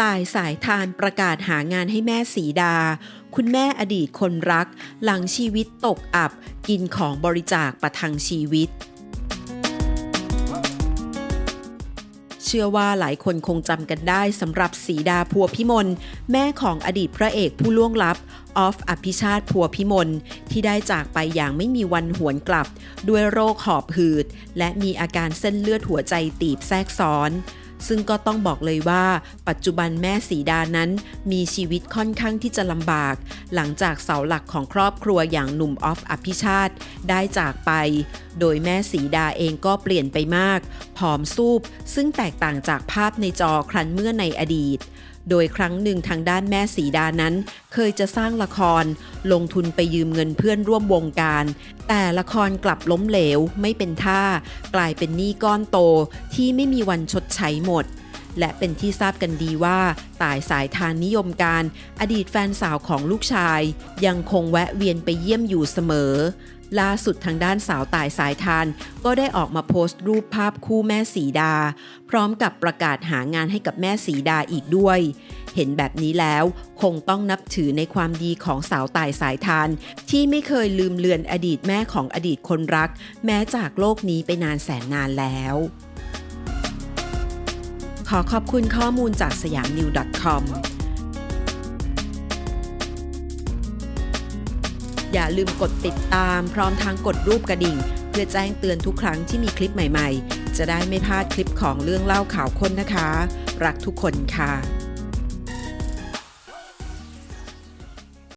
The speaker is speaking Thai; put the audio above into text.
ตายสายทานประกาศหางานให้แม่สีดา คุณแม่อดีตคนรัก หลังชีวิตตกอับ กินของบริจาคประทังชีวิต เชื่อว่าหลายคนคงจำกันได้สำหรับสีดาพัวพิมล แม่ของอดีตพระเอกผู้ล่วงลับ ออฟอภิชาติพัวพิมล ที่ได้จากไปอย่างไม่มีวันหวนกลับ ด้วยโรคหอบหืด และมีอาการเส้นเลือดหัวใจตีบแทรกซ้อน ซึ่งก็ต้องบอกเลยว่า ปัจจุบันแม่สีดานั้น มีชีวิตค่อนข้างที่จะลำบาก หลังจากเสาหลักของครอบครัวอย่างหนุ่มออฟอภิชาติ ได้จากไป โดยแม่สีดาเองก็เปลี่ยนไปมาก ผอมซูบซึ่งแตกต่างจากภาพในจอครั้นเมื่อในอดีตโดยครั้งหนึ่งทางด้านแม่สีดานั้น เคยจะสร้างละคร ลงทุนไปยืมเงินเพื่อนร่วมวงการ แต่ละครกลับล้มเหลวไม่เป็นท่า กลายเป็นหนี้ก้อนโตที่ไม่มีวันชดใช้หมด และเป็นที่ทราบกันดีว่าตายสายทานนิยมการ อดีตแฟนสาวของลูกชาย ยังคงแวะเวียนไปเยี่ยมอยู่เสมอ ล่าสุดทางด้านสาวตายสายทาน ก็ได้ออกมาโพสต์รูปภาพคู่แม่สีดา พร้อมกับประกาศหางานให้กับแม่สีดาอีกด้วย เห็นแบบนี้แล้วคงต้องนับถือในความดีของสาวตายสายทาน ที่ไม่เคยลืมเลือนอดีตแม่ของอดีตคนรัก แม้จากโลกนี้ไปนานแสนนานแล้ว ขอขอบคุณข้อมูลจากสยามนิว .com อย่าลืมกดติดตามพร้อมทั้งกดรูปกระดิ่ง เพื่อแจ้งเตือนทุกครั้งที่มีคลิปใหม่ๆ จะได้ไม่พลาดคลิปของเรื่องเล่าข่าวค้นนะคะ รักทุกคนค่ะ